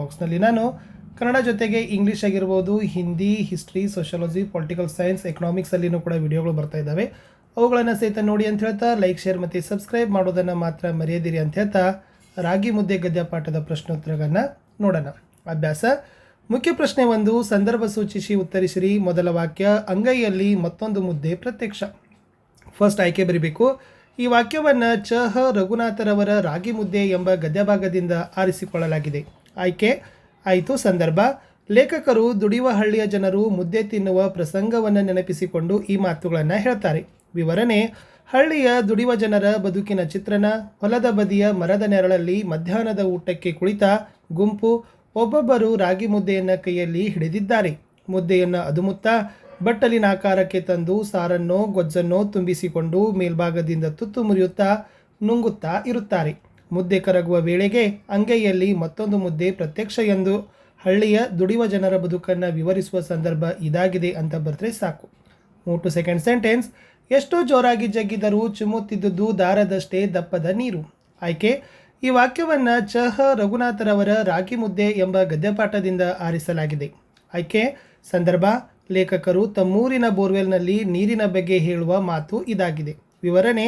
ಬಾಕ್ಸ್ನಲ್ಲಿ ನಾನು ಕನ್ನಡ ಜೊತೆಗೆ ಇಂಗ್ಲೀಷ್ ಆಗಿರ್ಬೋದು Hindi history sociology political science economics ಅಲ್ಲಿನೂ ಕೂಡ ವಿಡಿಯೋಗಳು ಬರ್ತಾ ಇದ್ದಾವೆ. ಅವುಗಳನ್ನು ಸಹಿತ ನೋಡಿ ಅಂತ ಹೇಳ್ತಾ ಲೈಕ್ ಶೇರ್ ಮತ್ತು ಸಬ್ಸ್ಕ್ರೈಬ್ ಮಾಡೋದನ್ನು ಮಾತ್ರ ಮರೆಯದಿರಿ ಅಂತ ಹೇಳ್ತಾ, ರಾಗಿ ಮುದ್ದೆ ಗದ್ಯ ಪಾಠದ ಪ್ರಶ್ನೋತ್ತರಗಳನ್ನು ನೋಡೋಣ. ಅಭ್ಯಾಸ. ಮುಖ್ಯ ಪ್ರಶ್ನೆ ಒಂದು, ಸಂದರ್ಭ ಸೂಚಿಸಿ ಉತ್ತರಿಸಿರಿ. ಮೊದಲ ವಾಕ್ಯ, ಅಂಗೈಯಲ್ಲಿ ಮತ್ತೊಂದು ಮುದ್ದೆ ಪ್ರತ್ಯಕ್ಷ. ಫಸ್ಟ್ ಆಯ್ಕೆ ಬರೀಬೇಕು. ಈ ವಾಕ್ಯವನ್ನು ಚ ರಘುನಾಥರವರ ರಾಗಿ ಮುದ್ದೆ ಎಂಬ ಗದ್ಯಭಾಗದಿಂದ ಆರಿಸಿಕೊಳ್ಳಲಾಗಿದೆ. ಆಯ್ಕೆ ಆಯಿತು. ಸಂದರ್ಭ, ಲೇಖಕರು ದುಡಿಯುವ ಹಳ್ಳಿಯ ಜನರು ಮುದ್ದೆ ತಿನ್ನುವ ಪ್ರಸಂಗವನ್ನು ನೆನಪಿಸಿಕೊಂಡು ಈ ಮಾತುಗಳನ್ನು ಹೇಳ್ತಾರೆ. ವಿವರಣೆ, ಹಳ್ಳಿಯ ದುಡಿಯುವ ಜನರ ಬದುಕಿನ ಚಿತ್ರಣ, ಹೊಲದ ಬದಿಯ ಮರದ ನೆರಳಲ್ಲಿ ಮಧ್ಯಾಹ್ನದ ಊಟಕ್ಕೆ ಕುಳಿತ ಗುಂಪು ಒಬ್ಬೊಬ್ಬರು ರಾಗಿ ಮುದ್ದೆಯನ್ನು ಕೈಯಲ್ಲಿ ಹಿಡಿದಿದ್ದಾರೆ. ಮುದ್ದೆಯನ್ನು ಅದುಮುತ್ತಾ ಬಟ್ಟಲಿನ ಆಕಾರಕ್ಕೆ ತಂದು ಸಾರನ್ನೋ, ಗೊಜ್ಜನ್ನೋ ತುಂಬಿಸಿಕೊಂಡು ಮೇಲ್ಭಾಗದಿಂದ ತುತ್ತು ಮುರಿಯುತ್ತಾ ನುಂಗುತ್ತಾ ಇರುತ್ತಾರೆ. ಮುದ್ದೆ ಕರಗುವ ವೇಳೆಗೆ ಅಂಗೈಯಲ್ಲಿ ಮತ್ತೊಂದು ಮುದ್ದೆ ಪ್ರತ್ಯಕ್ಷ ಎಂದು ಹಳ್ಳಿಯ ದುಡಿಯುವ ಜನರ ಬದುಕನ್ನು ವಿವರಿಸುವ ಸಂದರ್ಭ ಇದಾಗಿದೆ ಅಂತ ಬರೆದ್ರೆ ಸಾಕು. ಮೂಟು ಸೆಕೆಂಡ್ ಸೆಂಟೆನ್ಸ್ ಎಷ್ಟೋ ಜೋರಾಗಿ ಜಗ್ಗಿದರೂ ಚುಮ್ಮುತ್ತಿದ್ದುದು ದಾರದಷ್ಟೇ ದಪ್ಪದ ನೀರು. ಆಯ್ಕೆ, ಈ ವಾಕ್ಯವನ್ನು ಚಹ ರಘುನಾಥರವರ ರಾಗಿ ಮುದ್ದೆ ಎಂಬ ಗದ್ಯಪಾಠದಿಂದ ಆರಿಸಲಾಗಿದೆ. ಆಯ್ಕೆ, ಸಂದರ್ಭ, ಲೇಖಕರು ತಮ್ಮೂರಿನ ಬೋರ್ವೆಲ್ನಲ್ಲಿ ನೀರಿನ ಬಗ್ಗೆ ಹೇಳುವ ಮಾತು ಇದಾಗಿದೆ. ವಿವರಣೆ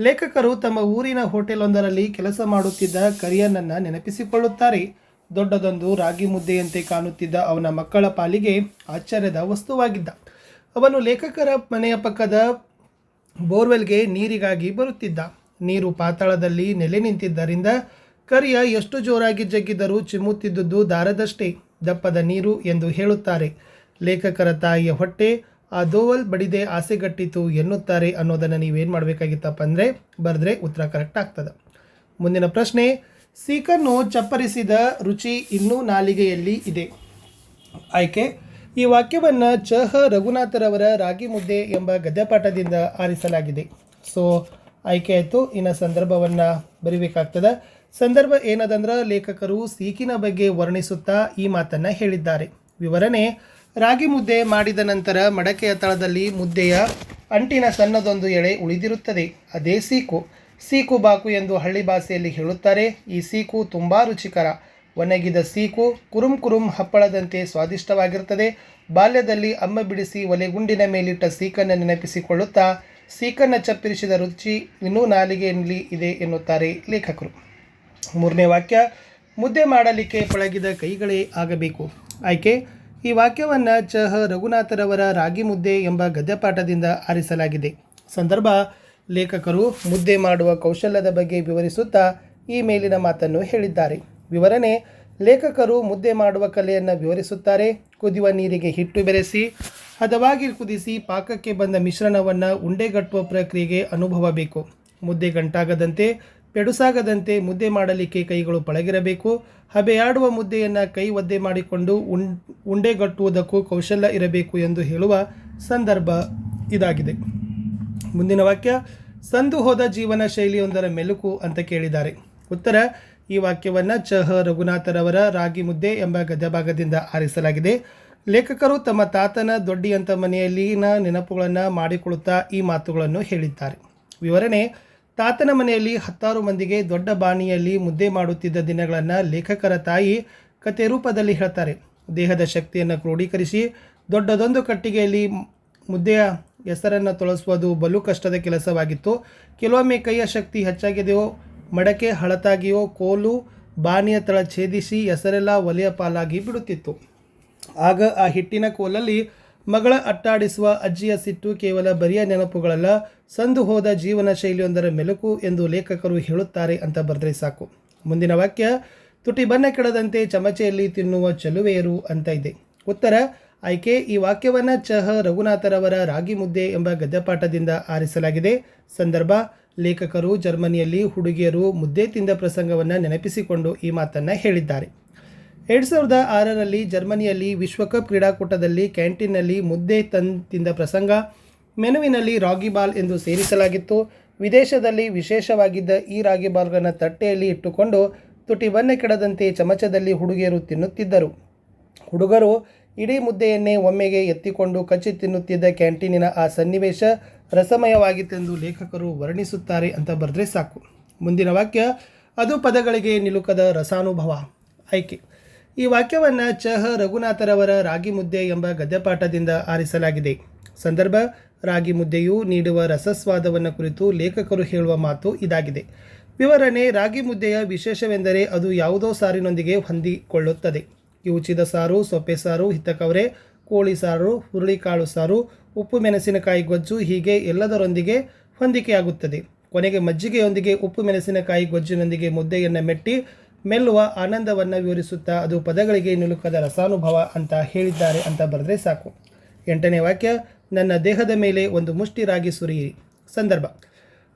ಲೇಖಕರು ತಮ್ಮ ಊರಿನ ಹೋಟೆಲೊಂದರಲ್ಲಿ ಕೆಲಸ ಮಾಡುತ್ತಿದ್ದ ಕರಿಯನನ್ನು ನೆನಪಿಸಿಕೊಳ್ಳುತ್ತಾರೆ. ದೊಡ್ಡದೊಂದು ರಾಗಿ ಮುದ್ದೆಯಂತೆ ಕಾಣುತ್ತಿದ್ದ ಅವನ ಮಕ್ಕಳ ಪಾಲಿಗೆ ಆಶ್ಚರ್ಯದ ವಸ್ತುವಾಗಿದ್ದ. ಅವನು ಲೇಖಕರ ಮನೆಯ ಪಕ್ಕದ ಬೋರ್ವೆಲ್ಗೆ ನೀರಿಗಾಗಿ ಬರುತ್ತಿದ್ದ. ನೀರು ಪಾತಾಳದಲ್ಲಿ ನೆಲೆ ನಿಂತಿದ್ದರಿಂದ ಕರಿಯ ಎಷ್ಟು ಜೋರಾಗಿ ಜಗ್ಗಿದರೂ ಚಿಮ್ಮುತ್ತಿದ್ದುದು ದಾರದಷ್ಟೇ. ದಪ್ಪದ ನೀರು ಎಂದು ಹೇಳುತ್ತಾರೆ. ಲೇಖಕರ ತಾಯಿಯ ಹೊಟ್ಟೆ ಆ ದೋವಲ್ ಬಡಿದೆ ಆಸೆಗಟ್ಟಿತು ಎನ್ನುತ್ತಾರೆ ಅನ್ನೋದನ್ನು ನೀವೇನು ಮಾಡಬೇಕಾಗಿತ್ತಪ್ಪ ಅಂದರೆ ಬರೆದ್ರೆ ಉತ್ತರ ಕರೆಕ್ಟ್ ಆಗ್ತದೆ. ಮುಂದಿನ ಪ್ರಶ್ನೆ ಸೀಕನ್ನು ಚಪ್ಪರಿಸಿದ ರುಚಿ ಇನ್ನೂ ನಾಲಿಗೆಯಲ್ಲಿ ಇದೆ. ಆಯ್ಕೆ, ಈ ವಾಕ್ಯವನ್ನು ಚಹ ರಘುನಾಥರವರ ರಾಗಿ ಮುದ್ದೆ ಎಂಬ ಗದ್ಯಪಾಠದಿಂದ ಆರಿಸಲಾಗಿದೆ. ಸೊ ಆಯ್ಕೆ ಆಯಿತು. ಇನ್ನು ಸಂದರ್ಭವನ್ನು ಬರಿಬೇಕಾಗ್ತದೆ. ಸಂದರ್ಭ ಏನದಂದ್ರೆ ಲೇಖಕರು ಸೀಕಿನ ಬಗ್ಗೆ ವರ್ಣಿಸುತ್ತಾ ಈ ಮಾತನ್ನು ಹೇಳಿದ್ದಾರೆ. ವಿವರಣೆ ರಾಗಿ ಮುದ್ದೆ ಮಾಡಿದ ನಂತರ ಮಡಕೆಯ ತಳದಲ್ಲಿ ಮುದ್ದೆಯ ಅಂಟಿನ ಸಣ್ಣದೊಂದು ಎಳೆ ಉಳಿದಿರುತ್ತದೆ. ಅದೇ ಸೀಕು. ಸೀಕು ಬಾಕು ಎಂದು ಹಳ್ಳಿ ಭಾಷೆಯಲ್ಲಿ ಹೇಳುತ್ತಾರೆ. ಈ ಸೀಕು ತುಂಬ ರುಚಿಕರ. ಒಣಗಿದ ಸೀಕು ಕುರುಂ ಕುರುಂ ಹಪ್ಪಳದಂತೆ ಸ್ವಾದಿಷ್ಟವಾಗಿರುತ್ತದೆ. ಬಾಲ್ಯದಲ್ಲಿ ಅಮ್ಮ ಬಿಡಿಸಿ ಒಲೆಗುಂಡಿನ ಮೇಲಿಟ್ಟ ಸೀಕನ್ನು ನೆನಪಿಸಿಕೊಳ್ಳುತ್ತಾ, ಸೀಕನ್ನು ಚಪ್ಪರಿಸಿದ ರುಚಿ ಇನ್ನೂ ನಾಲಿಗೆಯಲ್ಲಿ ಇದೆ ಎನ್ನುತ್ತಾರೆ ಲೇಖಕರು. ಮೂರನೇ ವಾಕ್ಯ, ಮುದ್ದೆ ಮಾಡಲಿಕ್ಕೆ ಪಳಗಿದ ಕೈಗಳೇ ಆಗಬೇಕು. ಆಯ್ಕೆ ಈ ವಾಕ್ಯವನ್ನು ಚಹ ರಘುನಾಥರವರ ರಾಗಿ ಮುದ್ದೆ ಎಂಬ ಗದ್ಯಪಾಠದಿಂದ ಆರಿಸಲಾಗಿದೆ. ಸಂದರ್ಭ, ಲೇಖಕರು ಮುದ್ದೆ ಮಾಡುವ ಕೌಶಲ್ಯದ ಬಗ್ಗೆ ವಿವರಿಸುತ್ತಾ ಈ ಮೇಲಿನ ಮಾತನ್ನು ಹೇಳಿದ್ದಾರೆ. ವಿವರಣೆ, ಲೇಖಕರು ಮುದ್ದೆ ಮಾಡುವ ಕಲೆಯನ್ನು ವಿವರಿಸುತ್ತಾರೆ. ಕುದಿಯುವ ನೀರಿಗೆ ಹಿಟ್ಟು ಬೆರೆಸಿ, ಹದವಾಗಿ ಕುದಿಸಿ ಪಾಕಕ್ಕೆ ಬಂದ ಮಿಶ್ರಣವನ್ನು ಉಂಡೆಗಟ್ಟುವ ಪ್ರಕ್ರಿಯೆಗೆ ಅನುಭವ ಬೇಕು. ಮುದ್ದೆ ಗಂಟಾಗದಂತೆ ಪೆಡುಸಾಗದಂತೆ ಮುದ್ದೆ ಮಾಡಲಿಕ್ಕೆ ಕೈಗಳು ಪಳಗಿರಬೇಕು. ಹಬೆಯಾಡುವ ಮುದ್ದೆಯನ್ನು ಕೈ ಒದ್ದೆ ಮಾಡಿಕೊಂಡು ಉಂ ಉಂಡೆಗಟ್ಟುವುದಕ್ಕೂ ಕೌಶಲ್ಯ ಇರಬೇಕು ಎಂದು ಹೇಳುವ ಸಂದರ್ಭ ಇದಾಗಿದೆ. ಮುಂದಿನ ವಾಕ್ಯ, ಸಂದು ಹೋದ ಜೀವನ ಶೈಲಿಯೊಂದರ ಮೆಲುಕು ಅಂತ ಕೇಳಿದ್ದಾರೆ. ಉತ್ತರ, ಈ ವಾಕ್ಯವನ್ನು ಚಹ ರಘುನಾಥರವರ ರಾಗಿ ಮುದ್ದೆ ಎಂಬ ಗದ್ಯಭಾಗದಿಂದ ಆರಿಸಲಾಗಿದೆ. ಲೇಖಕರು ತಮ್ಮ ತಾತನ ದೊಡ್ಡಿಯಂತ ಮನೆಯಲ್ಲಿನ ನೆನಪುಗಳನ್ನು ಮಾಡಿಕೊಳ್ಳುತ್ತಾ ಈ ಮಾತುಗಳನ್ನು ಹೇಳಿದ್ದಾರೆ. ವಿವರಣೆ ತಾತನ ಮನೆಯಲ್ಲಿ ಹತ್ತಾರು ಮಂದಿಗೆ ದೊಡ್ಡ ಬಾಣಿಯಲ್ಲಿ ಮುದ್ದೆ ಮಾಡುತ್ತಿದ್ದ ದಿನಗಳನ್ನು ಲೇಖಕರ ತಾಯಿ ಕತೆ ರೂಪದಲ್ಲಿ ಹೇಳ್ತಾರೆ. ದೇಹದ ಶಕ್ತಿಯನ್ನು ಕ್ರೋಢೀಕರಿಸಿ ದೊಡ್ಡದೊಂದು ಕಟ್ಟಿಗೆಯಲ್ಲಿ ಮುದ್ದೆಯ ಹೆಸರನ್ನು ತೊಳಸುವುದು ಬಲು ಕಷ್ಟದ ಕೆಲಸವಾಗಿತ್ತು. ಕೆಲವೊಮ್ಮೆ ಕೈಯ ಶಕ್ತಿ ಹೆಚ್ಚಾಗಿದೆಯೋ, ಮಡಕೆ ಹಳತಾಗಿಯೋ, ಕೋಲು ಬಾಣಿಯ ತಳ ಛೇದಿಸಿ ಹೆಸರೆಲ್ಲ ಒಲೆಯ ಪಾಲಾಗಿ ಬಿಡುತ್ತಿತ್ತು. ಆಗ ಆ ಹಿಟ್ಟಿನ ಕೋಲಲ್ಲಿ ಮಗಳ ಅಟ್ಟಾಡಿಸುವ ಅಜ್ಜಿಯ ಸಿಟ್ಟು ಕೇವಲ ಬರಿಯ ನೆನಪುಗಳಲ್ಲ, ಸಂದು ಹೋದ ಜೀವನ ಶೈಲಿಯೊಂದರ ಮೆಲುಕು ಎಂದು ಲೇಖಕರು ಹೇಳುತ್ತಾರೆ ಅಂತ ಬರೆದ್ರೆ ಸಾಕು. ಮುಂದಿನ ವಾಕ್ಯ, ತುಟಿ ಬಣ್ಣ ಕೆಡದಂತೆ ಚಮಚೆಯಲ್ಲಿ ತಿನ್ನುವ ಚಲುವೆಯರು ಅಂತ ಇದೆ. ಉತ್ತರ, ಆಯ್ಕೆ, ಈ ವಾಕ್ಯವನ್ನು ಚಹ ರಘುನಾಥರವರ ರಾಗಿ ಮುದ್ದೆ ಎಂಬ ಗದ್ಯಪಾಠದಿಂದ ಆರಿಸಲಾಗಿದೆ. ಸಂದರ್ಭ, ಲೇಖಕರು ಜರ್ಮನಿಯಲ್ಲಿ ಹುಡುಗಿಯರು ಮುದ್ದೆ ತಿಂದ ಪ್ರಸಂಗವನ್ನು ನೆನಪಿಸಿಕೊಂಡು ಈ ಮಾತನ್ನು ಹೇಳಿದ್ದಾರೆ. ಎರಡು ಸಾವಿರದ ಆರರಲ್ಲಿ ಜರ್ಮನಿಯಲ್ಲಿ ವಿಶ್ವಕಪ್ ಕ್ರೀಡಾಕೂಟದಲ್ಲಿ ಕ್ಯಾಂಟೀನ್ನಲ್ಲಿ ಮುದ್ದೆ ತಿಂದ ಪ್ರಸಂಗ ಮೆನುವಿನಲ್ಲಿ ರಾಗಿ ಬಾಲ್ ಎಂದು ಸೇರಿಸಲಾಗಿತ್ತು. ವಿದೇಶದಲ್ಲಿ ವಿಶೇಷವಾಗಿದ್ದ ಈ ರಾಗಿ ಬಾಲ್ಗಳನ್ನು ತಟ್ಟೆಯಲ್ಲಿ ಇಟ್ಟುಕೊಂಡು ತುಟಿ ಬನ್ನೆ ಕೆಡದಂತೆ ಚಮಚದಲ್ಲಿ ಹುಡುಗಿಯರು ತಿನ್ನುತ್ತಿದ್ದರು. ಹುಡುಗರು ಇಡೀ ಮುದ್ದೆಯನ್ನೇ ಒಮ್ಮೆಗೆ ಎತ್ತಿಕೊಂಡು ಕಚ್ಚಿ ತಿನ್ನುತ್ತಿದ್ದ ಕ್ಯಾಂಟೀನಿನ ಆ ಸನ್ನಿವೇಶ ರಸಮಯವಾಗಿತ್ತೆಂದು ಲೇಖಕರು ವರ್ಣಿಸುತ್ತಾರೆ ಅಂತ ಬರೆದ್ರೆ ಸಾಕು. ಮುಂದಿನ ವಾಕ್ಯ, ಅದು ಪದಗಳಿಗೆ ನಿಲುಕದ ರಸಾನುಭವ, ಆಯ್ಕೆ. ಈ ವಾಕ್ಯವನ್ನು ಚಹ ರಘುನಾಥರವರ ರಾಗಿ ಮುದ್ದೆ ಎಂಬ ಗದ್ಯಪಾಠದಿಂದ ಆರಿಸಲಾಗಿದೆ. ಸಂದರ್ಭ, ರಾಗಿ ಮುದ್ದೆಯು ನೀಡುವ ರಸಸ್ವಾದವನ್ನು ಕುರಿತು ಲೇಖಕರು ಹೇಳುವ ಮಾತು ಇದಾಗಿದೆ. ವಿವರಣೆ, ರಾಗಿ ಮುದ್ದೆಯ ವಿಶೇಷವೆಂದರೆ ಅದು ಯಾವುದೋ ಸಾರಿನೊಂದಿಗೆ ಹೊಂದಿಕೊಳ್ಳುತ್ತದೆ. ಕಿವುಚಿದ ಸಾರು, ಸೊಪ್ಪೆ ಸಾರು ಹಿತ್ತಕವರೆ ಕೋಳಿ ಸಾರು, ಹುರುಳಿಕಾಳು ಸಾರು, ಉಪ್ಪು, ಮೆಣಸಿನಕಾಯಿ, ಗೊಜ್ಜು ಹೀಗೆ ಎಲ್ಲದರೊಂದಿಗೆ ಹೊಂದಿಕೆಯಾಗುತ್ತದೆ. ಕೊನೆಗೆ ಮಜ್ಜಿಗೆಯೊಂದಿಗೆ ಉಪ್ಪು, ಮೆಣಸಿನಕಾಯಿ, ಗೊಜ್ಜಿನೊಂದಿಗೆ ಮುದ್ದೆಯನ್ನು ಮೆಟ್ಟಿ ಮೆಲ್ಲುವ ಆನಂದವನ್ನು ವಿವರಿಸುತ್ತಾ ಅದು ಪದಗಳಿಗೆ ನಿಲುಕದ ರಸಾನುಭವ ಅಂತ ಹೇಳಿದ್ದಾರೆ ಅಂತ ಬರೆದ್ರೆ ಸಾಕು. ಎಂಟನೇ ವಾಕ್ಯ, ನನ್ನ ದೇಹದ ಮೇಲೆ ಒಂದು ಮುಷ್ಟಿ ರಾಗಿ ಸುರಿಯಿರಿ. ಸಂದರ್ಭ.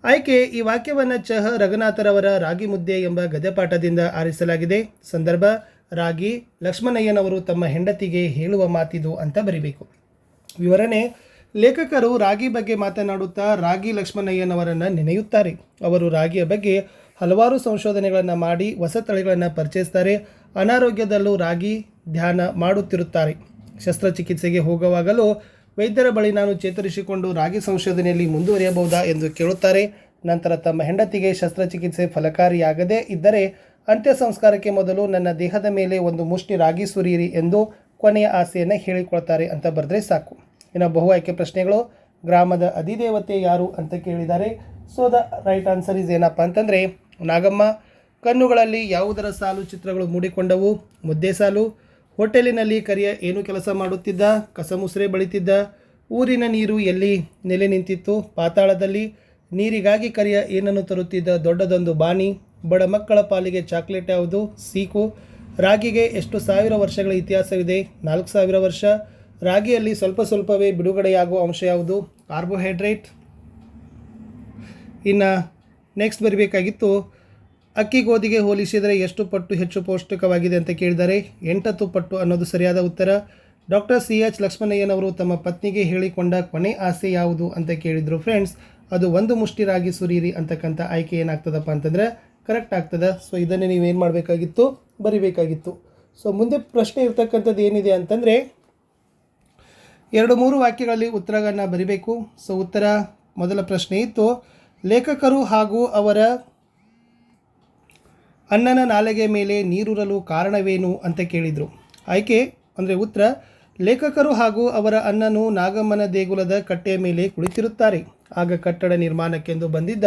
ಆಯ್ಕೆ, ಈ ವಾಕ್ಯವನ್ನು ಚಹ ರಘುನಾಥರವರ ರಾಗಿ ಮುದ್ದೆ ಎಂಬ ಗದ್ಯಪಾಠದಿಂದ ಆರಿಸಲಾಗಿದೆ. ಸಂದರ್ಭ. ರಾಗಿ, ಲಕ್ಷ್ಮಣಯ್ಯನವರು ತಮ್ಮ ಹೆಂಡತಿಗೆ ಹೇಳುವ ಮಾತಿದು ಅಂತ ಬರಿಬೇಕು. ವಿವರಣೆ. ಲೇಖಕರು ರಾಗಿ ಬಗ್ಗೆ ಮಾತನಾಡುತ್ತಾ ರಾಗಿ ಲಕ್ಷ್ಮಣಯ್ಯನವರನ್ನು ನೆನೆಯುತ್ತಾರೆ. ಅವರು ರಾಗಿಯ ಬಗ್ಗೆ ಹಲವಾರು ಸಂಶೋಧನೆಗಳನ್ನು ಮಾಡಿ ಹೊಸ ತಳಿಗಳನ್ನು ಪರಿಚಯಿಸ್ತಾರೆ ಅನಾರೋಗ್ಯದಲ್ಲೂ ರಾಗಿ, ಧ್ಯಾನ ಮಾಡುತ್ತಿರುತ್ತಾರೆ. ಶಸ್ತ್ರಚಿಕಿತ್ಸೆಗೆ ಹೋಗುವಾಗಲೂ ವೈದ್ಯರ ಬಳಿ ನಾನು ಚೇತರಿಸಿಕೊಂಡು ರಾಗಿ ಸಂಶೋಧನೆಯಲ್ಲಿ ಮುಂದುವರಿಯಬಹುದಾ ಎಂದು ಕೇಳುತ್ತಾರೆ. ನಂತರ ತಮ್ಮ ಹೆಂಡತಿಗೆ ಶಸ್ತ್ರಚಿಕಿತ್ಸೆ ಫಲಕಾರಿಯಾಗದೇ ಇದ್ದರೆ ಅಂತ್ಯ ಸಂಸ್ಕಾರಕ್ಕೆ ಮೊದಲು ನನ್ನ ದೇಹದ ಮೇಲೆ ಒಂದು ಮುಷ್ಟಿ ರಾಗಿ ಸುರಿಯಿರಿ ಎಂದು ಕೊನೆಯ ಆಸೆಯನ್ನು ಹೇಳಿಕೊಳ್ತಾರೆ ಅಂತ ಬರೆದ್ರೆ ಸಾಕು. ಇನ್ನು ಬಹು ಆಯ್ಕೆ ಪ್ರಶ್ನೆಗಳು, ಗ್ರಾಮದ ಅಧಿದೇವತೆ ಯಾರು ಅಂತ ಕೇಳಿದ್ದಾರೆ so the right answer is ಏನಪ್ಪ ಅಂತಂದರೆ ನಾಗಮ್ಮ, ಕಣ್ಣುಗಳಲ್ಲಿ ಯಾವುದರ ಸಾಲು ಚಿತ್ರಗಳು ಮೂಡಿಕೊಂಡವು? ಮುದ್ದೆ ಸಾಲು. ಹೋಟೆಲಿನಲ್ಲಿ ಕರಿಯ ಏನು ಕೆಲಸ ಮಾಡುತ್ತಿದ್ದ? ಕಸಮುಸ್ರೆ ಬಳಿತಿದ್ದ. ಊರಿನ ನೀರು ಎಲ್ಲಿ? ನೆಲೆ ನಿಂತಿತ್ತು. ಪಾತಾಳದಲ್ಲಿ ನೀರಿಗಾಗಿ ಕರಿಯ ಏನನ್ನು ತರುತ್ತಿದ್ದ ದೊಡ್ಡದೊಂದು ಬಾನಿ ಬಡ ಮಕ್ಕಳ ಪಾಲಿಗೆ ಚಾಕ್ಲೇಟ್ ಯಾವುದು? ಸೀಕು. ರಾಗಿಗೆ ಎಷ್ಟು ಸಾವಿರ ವರ್ಷಗಳ ಇತಿಹಾಸವಿದೆ? ನಾಲ್ಕು ಸಾವಿರ ವರ್ಷ. ರಾಗಿಯಲ್ಲಿ ಸ್ವಲ್ಪ ಸ್ವಲ್ಪವೇ ಬಿಡುಗಡೆಯಾಗುವ ಅಂಶ ಯಾವುದು? ಕಾರ್ಬೋಹೈಡ್ರೇಟ್. ಇನ್ನು ನೆಕ್ಸ್ಟ್ ಬರಬೇಕಾಗಿತ್ತು, ಅಕ್ಕಿ ಗೋಧಿಗೆ ಹೋಲಿಸಿದರೆ ಎಷ್ಟು ಪಟ್ಟು ಹೆಚ್ಚು ಪೌಷ್ಟಿಕವಾಗಿದೆ ಅಂತ ಕೇಳಿದರೆ, ಎಂಟತ್ತು ಪಟ್ಟು ಅನ್ನೋದು ಸರಿಯಾದ ಉತ್ತರ. ಡಾಕ್ಟರ್ ಸಿ ಎಚ್ ಲಕ್ಷ್ಮಣಯ್ಯನವರು ತಮ್ಮ ಪತ್ನಿಗೆ ಹೇಳಿಕೊಂಡ ಕೊನೆ ಆಸೆ ಯಾವುದು ಅಂತ ಕೇಳಿದರು ಫ್ರೆಂಡ್ಸ್ ಅದು ಒಂದು ಮುಷ್ಟಿ ರಾಗಿ ಸುರೀರಿ ಅಂತಕ್ಕಂಥ ಆಯ್ಕೆ ಏನಾಗ್ತದಪ್ಪ ಅಂತಂದರೆ ಕರೆಕ್ಟ್ ಆಗ್ತದೆ. ಸೊ ಇದನ್ನೇ ನೀವೇನು ಮಾಡಬೇಕಾಗಿತ್ತು? ಬರಿಬೇಕಾಗಿತ್ತು. ಸೊ ಮುಂದೆ ಪ್ರಶ್ನೆ ಇರ್ತಕ್ಕಂಥದ್ದು ಏನಿದೆ ಅಂತಂದರೆ, ಎರಡು ಮೂರು ವಾಕ್ಯಗಳಲ್ಲಿ ಉತ್ತರಗಳನ್ನ ಬರಿಬೇಕು. ಸೊ ಉತ್ತರ, ಮೊದಲ ಪ್ರಶ್ನೆ ಇತ್ತು ಲೇಖಕರು ಹಾಗೂ ಅವರ ಅಣ್ಣನ ನಾಲೆಗೆ ಮೇಲೆ ನೀರುರಲು ಕಾರಣವೇನು ಅಂತ ಕೇಳಿದರು. ಆಯ್ಕೆ ಅಂದರೆ ಉತ್ತರ, ಲೇಖಕರು ಹಾಗೂ ಅವರ ಅಣ್ಣನು ನಾಗಮ್ಮನ ದೇಗುಲದ ಕಟ್ಟೆಯ ಮೇಲೆ ಕುಳಿತಿರುತ್ತಾರೆ. ಆಗ ಕಟ್ಟಡ ನಿರ್ಮಾಣಕ್ಕೆಂದು ಬಂದಿದ್ದ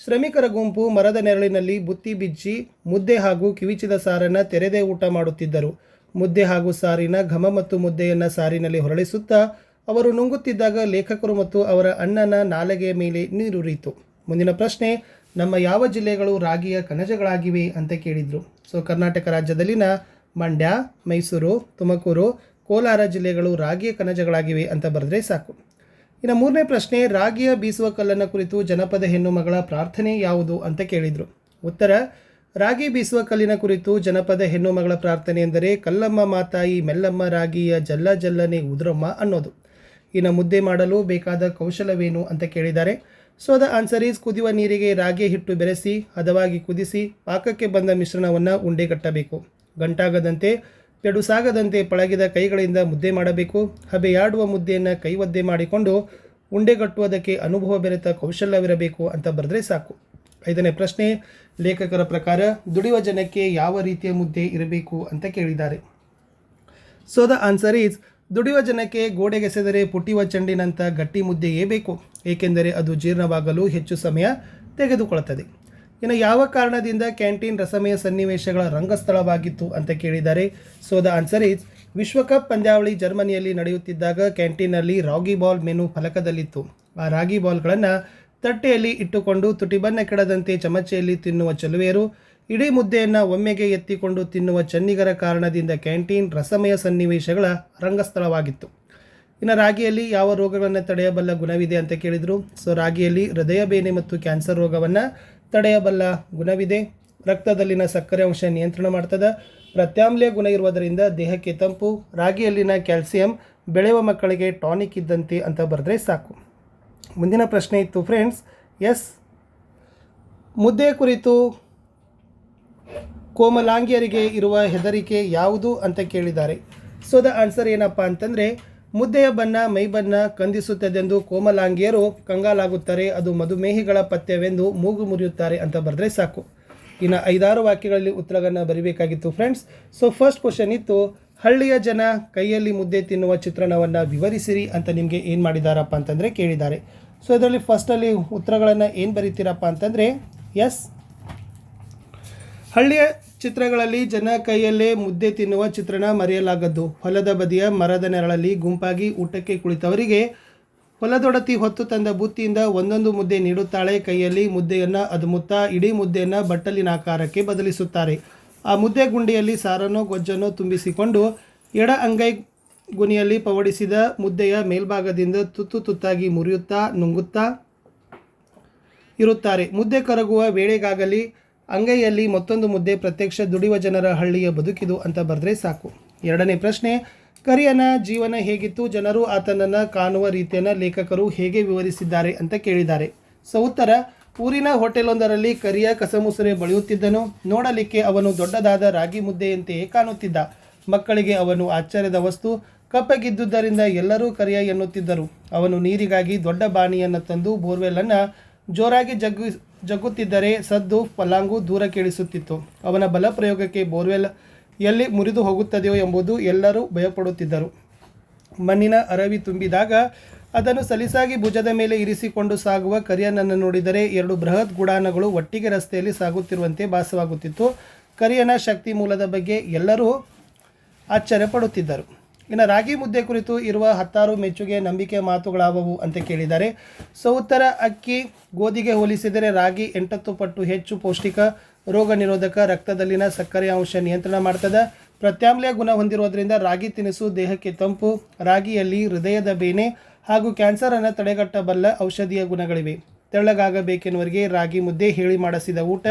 ಶ್ರಮಿಕರ ಗುಂಪು ಮರದ ನೆರಳಿನಲ್ಲಿ ಬುತ್ತಿ ಬಿಚ್ಚಿ ಮುದ್ದೆ ಹಾಗೂ ಕಿವಿಚಿದ ಸಾರನ್ನು ತೆರೆದೇ ಊಟ ಮಾಡುತ್ತಿದ್ದರು. ಮುದ್ದೆ ಹಾಗೂ ಸಾರಿನ ಘಮ ಮತ್ತು ಮುದ್ದೆಯನ್ನು ಸಾರಿನಲ್ಲಿ ಹೊರಳಿಸುತ್ತಾ ಅವರು ನುಂಗುತ್ತಿದ್ದಾಗ ಲೇಖಕರು ಮತ್ತು ಅವರ ಅಣ್ಣನ ನಾಲಗೆಯ ಮೇಲೆ ನೀರುರಿಯಿತು ಮುಂದಿನ ಪ್ರಶ್ನೆ, ನಮ್ಮ ಯಾವ ಜಿಲ್ಲೆಗಳು ರಾಗಿಯ ಕಣಜಗಳಾಗಿವೆ ಅಂತ ಕೇಳಿದರು. ಸೊ ಕರ್ನಾಟಕ ರಾಜ್ಯದಲ್ಲಿನ ಮಂಡ್ಯ, ಮೈಸೂರು, ತುಮಕೂರು, ಕೋಲಾರ ಜಿಲ್ಲೆಗಳು ರಾಗಿಯ ಕಣಜಗಳಾಗಿವೆ ಅಂತ ಬರೆದ್ರೆ ಸಾಕು. ಇನ್ನು ಮೂರನೇ ಪ್ರಶ್ನೆ, ರಾಗಿಯ ಬೀಸುವ ಕಲ್ಲನ್ನು ಕುರಿತು ಜನಪದ ಹೆಣ್ಣು ಮಗಳ ಪ್ರಾರ್ಥನೆ ಯಾವುದು ಅಂತ ಕೇಳಿದರು. ಉತ್ತರ, ರಾಗಿ ಬೀಸುವ ಕಲ್ಲಿನ ಕುರಿತು ಜನಪದ ಹೆಣ್ಣು ಮಗಳ ಪ್ರಾರ್ಥನೆ ಎಂದರೆ ಕಲ್ಲಮ್ಮ ಮಾತಾಯಿ ಮೆಲ್ಲಮ್ಮ ರಾಗಿಯ ಜಲ್ಲ ಜಲ್ಲನೆ ಉದ್ರಮ್ಮ ಅನ್ನೋದು. ಇನ್ನು ಮುದ್ದೆ ಮಾಡಲು ಬೇಕಾದ ಕೌಶಲವೇನು ಅಂತ ಕೇಳಿದ್ದಾರೆ. ಸೊ ದ ಆನ್ಸರ್ ಈಸ್ ಕುದಿಯುವ ನೀರಿಗೆ ರಾಗಿ ಹಿಟ್ಟು ಬೆರೆಸಿ, ಹದವಾಗಿ ಕುದಿಸಿ, ಪಾಕಕ್ಕೆ ಬಂದ ಮಿಶ್ರಣವನ್ನು ಉಂಡೆ ಕಟ್ಟಬೇಕು. ಗಂಟಾಗದಂತೆ ತೆಡುಸಾಗದಂತೆ ಪಳಗಿದ ಕೈಗಳಿಂದ ಮುದ್ದೆ ಮಾಡಬೇಕು. ಹಬೆಯಾಡುವ ಮುದ್ದೆಯನ್ನು ಕೈ ಒದ್ದೆ ಮಾಡಿಕೊಂಡು ಉಂಡೆಗಟ್ಟುವುದಕ್ಕೆ ಅನುಭವ ಬೆರೆತ ಕೌಶಲ್ಯವಿರಬೇಕು ಅಂತ ಬರೆದ್ರೆ ಸಾಕು. ಐದನೇ ಪ್ರಶ್ನೆ, ಲೇಖಕರ ಪ್ರಕಾರ ದುಡಿಯುವ ಜನಕ್ಕೆ ಯಾವ ರೀತಿಯ ಮುದ್ದೆ ಇರಬೇಕು ಅಂತ ಕೇಳಿದ್ದಾರೆ. ಸೊ ದ ಆನ್ಸರ್ ಈಸ್ ದುಡಿಯುವ ಜನಕ್ಕೆ ಗೋಡೆಗೆಸೆದರೆ ಪುಟ್ಟಿವ ಚೆಂಡಿನಂಥ ಗಟ್ಟಿ ಮುದ್ದೆಯೇ ಬೇಕು? ಏಕೆಂದರೆ ಅದು ಜೀರ್ಣವಾಗಲು ಹೆಚ್ಚು ಸಮಯ ತೆಗೆದುಕೊಳ್ಳುತ್ತದೆ. ಇನ್ನು ಯಾವ ಕಾರಣದಿಂದ ಕ್ಯಾಂಟೀನ್ ರಸಮಯ ಸನ್ನಿವೇಶಗಳ ರಂಗಸ್ಥಳವಾಗಿತ್ತು ಅಂತ ಕೇಳಿದ್ದಾರೆ ಸೊ ದ ಆನ್ಸರ್ ಈಸ್ ವಿಶ್ವಕಪ್ ಪಂದ್ಯಾವಳಿ ಜರ್ಮನಿಯಲ್ಲಿ ನಡೆಯುತ್ತಿದ್ದಾಗ ಕ್ಯಾಂಟೀನಲ್ಲಿ ರಾಗಿ ಬಾಲ್ ಮೆನು ಫಲಕದಲ್ಲಿತ್ತು. ಆ ರಾಗಿ ಬಾಲ್ಗಳನ್ನು ತಟ್ಟೆಯಲ್ಲಿ ಇಟ್ಟುಕೊಂಡು ತುಟಿಬನ್ನ ಕೆಡದಂತೆ ಚಮಚೆಯಲ್ಲಿ ತಿನ್ನುವ ಚೆಲುವೆಯರು ಇಡೀ ಮುದ್ದೆಯನ್ನು ಒಮ್ಮೆಗೆ ಎತ್ತಿಕೊಂಡು ತಿನ್ನುವ ಚನ್ನಿಗರ ಕಾರಣದಿಂದ ಕ್ಯಾಂಟೀನ್ ರಸಮಯ ಸನ್ನಿವೇಶಗಳ ರಂಗಸ್ಥಳವಾಗಿತ್ತು. ಇನ್ನು ರಾಗಿಯಲ್ಲಿ ಯಾವ ರೋಗಗಳನ್ನು ತಡೆಯಬಲ್ಲ ಗುಣವಿದೆ ಅಂತ ಕೇಳಿದರು. ಸೊ, ರಾಗಿಯಲ್ಲಿ ಹೃದಯ ಬೇನೆ ಮತ್ತು ಕ್ಯಾನ್ಸರ್ ರೋಗವನ್ನು ತಡೆಯಬಲ್ಲ ಗುಣವಿದೆ. ರಕ್ತದಲ್ಲಿನ ಸಕ್ಕರೆ ಅಂಶ ನಿಯಂತ್ರಣ ಮಾಡ್ತದೆ. ಪ್ರತ್ಯಾಮ್ಲಯ ಗುಣ ಇರುವುದರಿಂದ ದೇಹಕ್ಕೆ ತಂಪು, ರಾಗಿಯಲ್ಲಿನ ಕ್ಯಾಲ್ಸಿಯಂ, ಬೆಳೆಯುವ ಮಕ್ಕಳಿಗೆ ಟಾನಿಕ್ ಇದ್ದಂತೆ ಅಂತ ಬರೆದ್ರೆ ಸಾಕು. ಮುಂದಿನ ಪ್ರಶ್ನೆ ಇತ್ತು ಫ್ರೆಂಡ್ಸ್, ಎಸ್. ಮುದ್ದೆ ಕುರಿತು ಕೋಮಲಾಂಗಿಯರಿಗೆ ಇರುವ ಹೆದರಿಕೆ ಯಾವುದು ಅಂತ ಕೇಳಿದ್ದಾರೆ. ಸೊ ದ ಆನ್ಸರ್ ಏನಪ್ಪ ಅಂತಂದರೆ, ಮುದ್ದೆಯ ಬಣ್ಣ ಮೈ ಬಣ್ಣ ಕಂದಿಸುತ್ತದೆಂದು ಕೋಮಲಾಂಗಿಯರು ಕಂಗಾಲಾಗುತ್ತಾರೆ, ಅದು ಮಧುಮೇಹಿಗಳ ಪಥ್ಯವೆಂದು ಮೂಗು ಮುರಿಯುತ್ತಾರೆ ಅಂತ ಬರೆದ್ರೆ ಸಾಕು. ಇನ್ನು ಐದಾರು ವಾಕ್ಯಗಳಲ್ಲಿ ಉತ್ತರಗಳನ್ನು ಬರಿಬೇಕಾಗಿತ್ತು ಫ್ರೆಂಡ್ಸ್ ಸೊ ಫಸ್ಟ್ ಕ್ವಶನ್ ಇತ್ತು, ಹಳ್ಳಿಯ ಜನ ಕೈಯಲ್ಲಿ ಮುದ್ದೆ ತಿನ್ನುವ ಚಿತ್ರಣವನ್ನು ವಿವರಿಸಿರಿ ಅಂತ ನಿಮಗೆ ಏನು ಮಾಡಿದಾರಪ್ಪ ಅಂತಂದರೆ ಕೇಳಿದ್ದಾರೆ. ಸೊ ಇದರಲ್ಲಿ ಫಸ್ಟಲ್ಲಿ ಉತ್ತರಗಳನ್ನು ಏನು ಬರೀತೀರಪ್ಪ ಅಂತಂದರೆ ಎಸ್ ಹಳ್ಳಿಯ ಚಿತ್ರಗಳಲ್ಲಿ ಜನ ಕೈಯಲ್ಲೇ ಮುದ್ದೆ ತಿನ್ನುವ ಚಿತ್ರಣ ಮರೆಯಲಾಗದ್ದು. ಹೊಲದ ಬದಿಯ ಮರದ ನೆರಳಲ್ಲಿ ಗುಂಪಾಗಿ ಊಟಕ್ಕೆ ಕುಳಿತವರಿಗೆ ಹೊಲದೊಡತಿ ಹೊತ್ತು ತಂದ ಬುತ್ತಿಯಿಂದ ಒಂದೊಂದು ಮುದ್ದೆ ನೀಡುತ್ತಾಳೆ. ಕೈಯಲ್ಲಿ ಮುದ್ದೆಯನ್ನು ಅದುಮುತ್ತಾ ಇಡೀ ಮುದ್ದೆಯನ್ನು ಬಟ್ಟಲಿನ ಆಕಾರಕ್ಕೆ ಬದಲಿಸುತ್ತಾರೆ. ಆ ಮುದ್ದೆ ಗುಂಡಿಯಲ್ಲಿ ಸಾರನ್ನೋ ಗೊಜ್ಜನ್ನೋ ತುಂಬಿಸಿಕೊಂಡು ಎಡ ಅಂಗೈ ಗುಣಿಯಲ್ಲಿ ಪವಡಿಸಿದ ಮುದ್ದೆಯ ಮೇಲ್ಭಾಗದಿಂದ ತುತ್ತು ತುತ್ತಾಗಿ ಮುರಿಯುತ್ತಾ ನುಂಗುತ್ತಾ ಇರುತ್ತಾರೆ. ಮುದ್ದೆ ಕರಗುವ ವೇಳೆಗಾಗಲಿ ಅಂಗೈಯಲ್ಲಿ ಮತ್ತೊಂದು ಮುದ್ದೆ ಪ್ರತ್ಯಕ್ಷ ದುಡಿಯುವ ಜನರ ಹಳ್ಳಿಯ ಬದುಕಿದು ಅಂತ ಬರೆದ್ರೆ ಸಾಕು. ಎರಡನೇ ಪ್ರಶ್ನೆ, ಕರಿಯನ ಜೀವನ ಹೇಗಿತ್ತು? ಜನರು ಆತನನ್ನು ಕಾಣುವ ರೀತಿಯನ್ನು ಲೇಖಕರು ಹೇಗೆ ವಿವರಿಸಿದ್ದಾರೆ ಅಂತ ಕೇಳಿದ್ದಾರೆ. ಸೊ, ಉತ್ತರ, ಊರಿನ ಹೋಟೆಲೊಂದರಲ್ಲಿ ಕರಿಯ ಕಸಮುಸರೆ ಬಳಿಯುತ್ತಿದ್ದನು. ನೋಡಲಿಕ್ಕೆ ಅವನು ದೊಡ್ಡದಾದ ರಾಗಿ ಮುದ್ದೆಯಂತೆಯೇ ಕಾಣುತ್ತಿದ್ದ. ಮಕ್ಕಳಿಗೆ ಅವನು ಆಶ್ಚರ್ಯದ ವಸ್ತು. ಕಪ್ಪಗಿದ್ದುದರಿಂದ ಎಲ್ಲರೂ ಕರಿಯ ಎನ್ನುತ್ತಿದ್ದರು. ಅವನು ನೀರಿಗಾಗಿ ದೊಡ್ಡ ಬಾಣಿಯನ್ನು ತಂದು ಬೋರ್ವೆಲ್ಲನ್ನು ಜೋರಾಗಿ ಜಗ್ಗು ಜಗ್ಗುತ್ತಿದ್ದರೆ ಸದ್ದು ಪಲಾಂಗು ದೂರ ಕೇಳಿಸುತ್ತಿತ್ತು. ಅವನ ಬಲ ಪ್ರಯೋಗಕ್ಕೆ ಬೋರ್ವೆಲ್ ಎಲ್ಲಿ ಮುರಿದು ಹೋಗುತ್ತದೆಯೋ ಎಂಬುದು ಎಲ್ಲರೂ ಭಯಪಡುತ್ತಿದ್ದರು. ಮಣ್ಣಿನ ಅರವಿ ತುಂಬಿದಾಗ ಅದನ್ನು ಸಲಿಸಾಗಿ ಭುಜದ ಮೇಲೆ ಇರಿಸಿಕೊಂಡು ಸಾಗುವ ಕರಿಯನನ್ನು ನೋಡಿದರೆ ಎರಡು ಬೃಹತ್ ಗುಡಾನಗಳು ಒಟ್ಟಿಗೆ ರಸ್ತೆಯಲ್ಲಿ ಸಾಗುತ್ತಿರುವಂತೆ ಭಾಸವಾಗುತ್ತಿತ್ತು. ಕರಿಯನ ಶಕ್ತಿ ಮೂಲದ ಬಗ್ಗೆ ಎಲ್ಲರೂ ಆಶ್ಚರ್ಯಪಡುತ್ತಿದ್ದರು. ಇನ್ನು ರಾಗಿ ಮುದ್ದೆ ಕುರಿತು ಇರುವ ಹತ್ತಾರು ಮೆಚ್ಚುಗೆ ನಂಬಿಕೆ ಮಾತುಗಳಾವವು ಅಂತ ಕೇಳಿದ್ದಾರೆ. ಸೌತರ ಅಕ್ಕಿ ಗೋಧಿಗೆ ಹೋಲಿಸಿದರೆ ರಾಗಿ ಎಂಟತ್ತು ಪಟ್ಟು ಹೆಚ್ಚು ಪೌಷ್ಟಿಕ ರೋಗ ನಿರೋಧಕ ರಕ್ತದಲ್ಲಿನ ಸಕ್ಕರೆ ಅಂಶ ನಿಯಂತ್ರಣ ಮಾಡ್ತದೆ. ಪ್ರತ್ಯಾಮ್ಲಯ ಗುಣ ಹೊಂದಿರೋದ್ರಿಂದ ರಾಗಿ ತಿನಿಸು ದೇಹಕ್ಕೆ ತಂಪು, ರಾಗಿಯಲ್ಲಿ ಹೃದಯದ ಬೇನೆ ಹಾಗೂ ಕ್ಯಾನ್ಸರನ್ನು ತಡೆಗಟ್ಟಬಲ್ಲ ಔಷಧೀಯ ಗುಣಗಳಿವೆ. ತೆಳ್ಳಗಾಗಬೇಕೆನ್ನುವರಿಗೆ ರಾಗಿ ಮುದ್ದೆ ಹೇಳಿ ಮಾಡಿಸಿದ ಊಟ.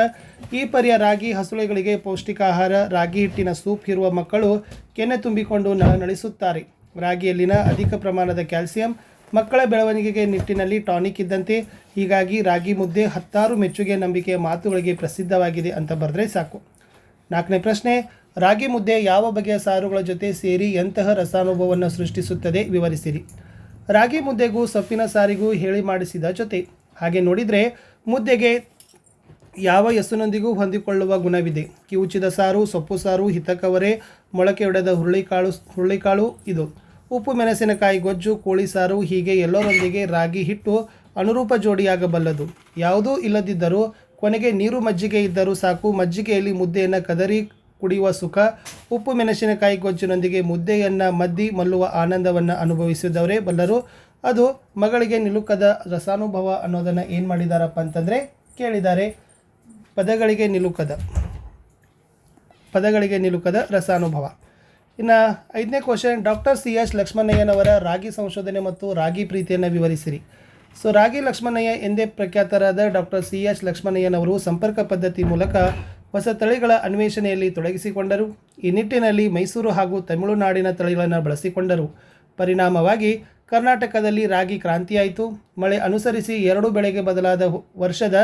ಈ ಪರಿಯ ರಾಗಿ ಹಸುಳೆಗಳಿಗೆ ಪೌಷ್ಟಿಕ ಆಹಾರ ರಾಗಿ ಹಿಟ್ಟಿನ ಸೂಪ್ ಇರುವ ಮಕ್ಕಳು ಕೆನೆ ತುಂಬಿಕೊಂಡು ನಳಿಸುತ್ತಾರೆ. ರಾಗಿಯಲ್ಲಿನ ಅಧಿಕ ಪ್ರಮಾಣದ ಕ್ಯಾಲ್ಸಿಯಂ ಮಕ್ಕಳ ಬೆಳವಣಿಗೆಗೆ ನಿಟ್ಟಿನಲ್ಲಿ ಟಾನಿಕ್ ಇದ್ದಂತೆ. ಹೀಗಾಗಿ ರಾಗಿ ಮುದ್ದೆ ಹತ್ತಾರು ಮೆಚ್ಚುಗೆ ನಂಬಿಕೆಯ ಮಾತುಗಳಿಗೆ ಪ್ರಸಿದ್ಧವಾಗಿದೆ ಅಂತ ಬರೆದ್ರೆ ಸಾಕು. ನಾಲ್ಕನೇ ಪ್ರಶ್ನೆ, ರಾಗಿ ಮುದ್ದೆ ಯಾವ ಬಗೆಯ ಸಾರುಗಳ ಜೊತೆ ಸೇರಿ ಎಂತಹ ರಸಾನುಭವವನ್ನು ಸೃಷ್ಟಿಸುತ್ತದೆ ವಿವರಿಸಿರಿ. ರಾಗಿ ಮುದ್ದೆಗೂ ಸೊಪ್ಪಿನ ಸಾರಿಗೂ ಹೇಳಿ ಮಾಡಿಸಿದ ಜೊತೆ. ಹಾಗೆ ನೋಡಿದರೆ ಮುದ್ದೆಗೆ ಯಾವ ಹೆಸರಿನೊಂದಿಗೂ ಹೊಂದಿಕೊಳ್ಳುವ ಗುಣವಿದೆ. ಕಿವುಚಿದ ಸಾರು, ಸೊಪ್ಪು ಸಾರು, ಹಿತಕವರೆ, ಮೊಳಕೆ ಹೊಡೆದ ಹುರುಳಿಕಾಳು ಹುರುಳಿಕಾಳು ಇದು. ಉಪ್ಪು, ಮೆಣಸಿನಕಾಯಿ, ಗೊಜ್ಜು, ಕೋಳಿ ಸಾರು ಹೀಗೆ ಎಲ್ಲರೊಂದಿಗೆ ರಾಗಿ ಹಿಟ್ಟು ಅನುರೂಪ ಜೋಡಿಯಾಗಬಲ್ಲದು. ಯಾವುದೂ ಇಲ್ಲದಿದ್ದರೂ ಕೊನೆಗೆ ನೀರು ಮಜ್ಜಿಗೆ ಇದ್ದರೂ ಸಾಕು. ಮಜ್ಜಿಗೆಯಲ್ಲಿ ಮುದ್ದೆಯನ್ನು ಕದರಿ ಕುಡಿಯುವ ಸುಖ. ಉಪ್ಪು, ಮೆಣಸಿನಕಾಯಿ, ಗೊಜ್ಜಿನೊಂದಿಗೆ ಮುದ್ದೆಯನ್ನು ಮದ್ದಿ ಮಲ್ಲುವ ಆನಂದವನ್ನು ಅನುಭವಿಸಿದವರೇ ಬಲ್ಲರು. ಅದು ಮಗಳಿಗೆ ನಿಲುಕದ ರಸಾನುಭವ ಅನ್ನೋದನ್ನು ಏನು ಮಾಡಿದಾರಪ್ಪ ಅಂತಂದರೆ ಕೇಳಿದ್ದಾರೆ. ಪದಗಳಿಗೆ ನಿಲುಕದ ಪದಗಳಿಗೆ ನಿಲುಕದ ರಸಾನುಭವ. ಇನ್ನು ಐದನೇ ಕ್ವಶನ್ ಡಾಕ್ಟರ್ ಸಿ ಎಸ್ ಲಕ್ಷ್ಮಣಯ್ಯನವರ ರಾಗಿ ಸಂಶೋಧನೆ ಮತ್ತು ರಾಗಿ ಪ್ರೀತಿಯನ್ನು ವಿವರಿಸಿರಿ. ಸೊ ರಾಗಿ ಲಕ್ಷ್ಮಣಯ್ಯ ಎಂದೇ ಪ್ರಖ್ಯಾತರಾದ ಡಾಕ್ಟರ್ ಸಿ ಎಸ್ ಲಕ್ಷ್ಮಣಯ್ಯನವರು ಸಂಪರ್ಕ ಪದ್ಧತಿ ಮೂಲಕ ಹೊಸ ತಳಿಗಳ ಅನ್ವೇಷಣೆಯಲ್ಲಿ ತೊಡಗಿಸಿಕೊಂಡರು. ಈ ನಿಟ್ಟಿನಲ್ಲಿ ಮೈಸೂರು ಹಾಗೂ ತಮಿಳುನಾಡಿನ ತಳಿಗಳನ್ನು ಬಳಸಿಕೊಂಡರು. ಪರಿಣಾಮವಾಗಿ ಕರ್ನಾಟಕದಲ್ಲಿ ರಾಗಿ ಕ್ರಾಂತಿಯಾಯಿತು. ಮಳೆ ಅನುಸರಿಸಿ ಎರಡು ಬೆಳೆಗೆ ಬದಲಾದ ವರ್ಷದ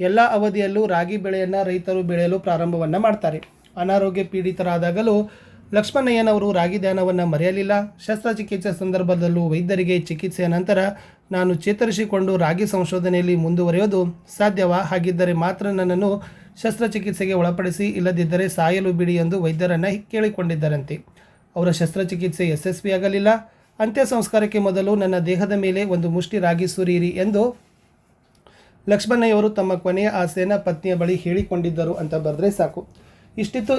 ಎಲ್ಲ ಅವಧಿಯಲ್ಲೂ ರಾಗಿ ಬೆಳೆಯನ್ನು ರೈತರು ಬೆಳೆಯಲು ಪ್ರಾರಂಭವನ್ನು ಮಾಡ್ತಾರೆ. ಅನಾರೋಗ್ಯ ಪೀಡಿತರಾದಾಗಲೂ ಲಕ್ಷ್ಮಣಯ್ಯನವರು ರಾಗಿ ಧ್ಯಾನವನ್ನು ಮರೆಯಲಿಲ್ಲ. ಶಸ್ತ್ರಚಿಕಿತ್ಸೆ ಸಂದರ್ಭದಲ್ಲೂ ವೈದ್ಯರಿಗೆ ಚಿಕಿತ್ಸೆಯ ನಂತರ ನಾನು ಚೇತರಿಸಿಕೊಂಡು ರಾಗಿ ಸಂಶೋಧನೆಯಲ್ಲಿ ಮುಂದುವರಿಯೋದು ಸಾಧ್ಯವ? ಹಾಗಿದ್ದರೆ ಮಾತ್ರ ನನ್ನನ್ನು ಶಸ್ತ್ರಚಿಕಿತ್ಸೆಗೆ ಒಳಪಡಿಸಿ ಇಲ್ಲದಿದ್ದರೆ ಸಾಯಲು ಬಿಡಿ ಎಂದು ವೈದ್ಯರನ್ನು ಕೇಳಿಕೊಂಡಿದ್ದರಂತೆ. ಅವರ ಶಸ್ತ್ರಚಿಕಿತ್ಸೆ ಯಶಸ್ವಿಯಾಗಲಿಲ್ಲ. ಅಂತ್ಯ ಸಂಸ್ಕಾರಕ್ಕೆ ಮೊದಲು ನನ್ನ ದೇಹದ ಮೇಲೆ ಒಂದು ಮುಷ್ಟಿ ರಾಗಿ ಸುರಿಯಿರಿ ಎಂದು ಲಕ್ಷ್ಮಣಯ್ಯವರು ತಮ್ಮ ಕೊನೆಯ ಆಸೆಯನ್ನು ಪತ್ನಿಯ ಬಳಿ ಹೇಳಿಕೊಂಡಿದ್ದರು ಅಂತ ಬರೆದ್ರೆ ಸಾಕು. ಇಷ್ಟಿತ್ತು